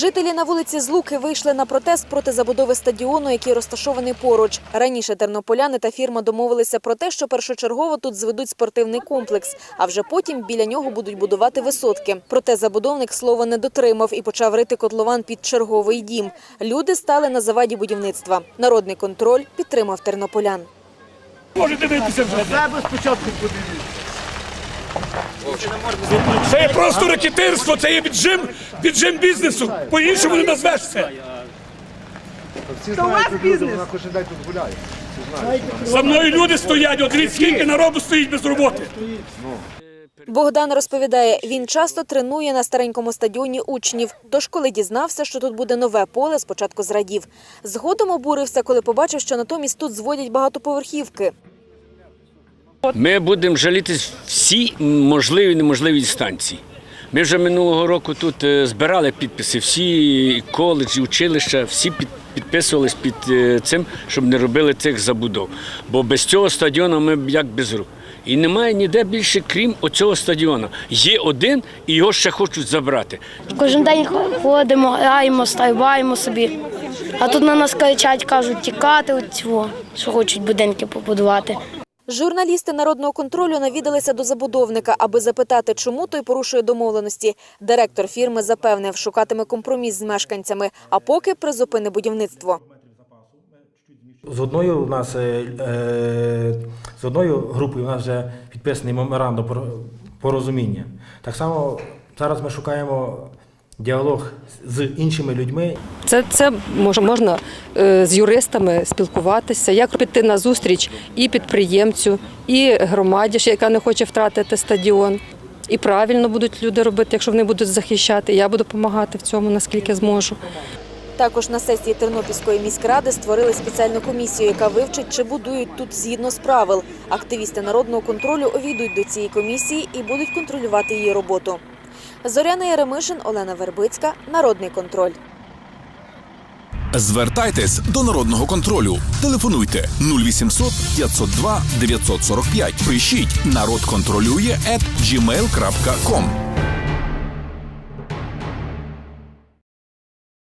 Жителі на вулиці Злуки вийшли на протест проти забудови стадіону, який розташований поруч. Раніше тернополяни та фірма домовилися про те, що першочергово тут зведуть спортивний комплекс, а вже потім біля нього будуть будувати висотки. Проте забудовник слово не дотримав і почав рити котлован під черговий дім. Люди стали на заваді будівництва. Народний контроль підтримав тернополян. Може дивитися вже. Себе спочатку подивіться. Це є просто ракетирство, це є віджим, віджим бізнесу. По-іншому не назвеш це. Всі знають, тут люди, вона кожен день тут гуляє. Всі знають. За мною люди стоять, от дивіться, скільки народу стоїть без роботи. Богдан розповідає, він часто тренує на старенькому стадіоні учнів. Тож, коли дізнався, що тут буде нове поле, спочатку зрадів. Згодом обурився, коли побачив, що натомість тут зводять багатоповерхівки. Ми будемо жалітись всі можливі і неможливі станції. Ми вже минулого року тут е, збирали підписи, всі коледжі, училища, всі під, підписувались під е, цим, щоб не робили цих забудов. Бо без цього стадіону ми як без рук. І немає ніде більше, крім оцього стадіону. Є один, і його ще хочуть забрати. Кожен день ходимо, граємо, стрибаємо собі. А тут на нас кричать, кажуть, тікати от цього, що хочуть будинки побудувати. Журналісти народного контролю навідалися до забудовника, аби запитати, чому той порушує домовленості. Директор фірми запевнив, шукатиме компроміс з мешканцями, а поки призупини будівництво. З одною у нас е, е, з одною групою у нас вже підписаний меморандум порозуміння. Так само зараз ми шукаємо діалог з іншими людьми. Це, це мож- можна е, з юристами спілкуватися, як піти на зустріч і підприємцю, і громаді, яка не хоче втратити стадіон. І правильно будуть люди робити, якщо вони будуть захищати. Я буду допомагати в цьому, наскільки зможу. Також на сесії Тернопільської міськради створили спеціальну комісію, яка вивчить, чи будують тут згідно з правил. Активісти народного контролю увійдуть до цієї комісії і будуть контролювати її роботу. Зоряна Яремишин, Олена Вербицька, Народний контроль. Звертайтесь до народного контролю. Телефонуйте 0800 502 945. Пишіть народ контролює at gmail.com.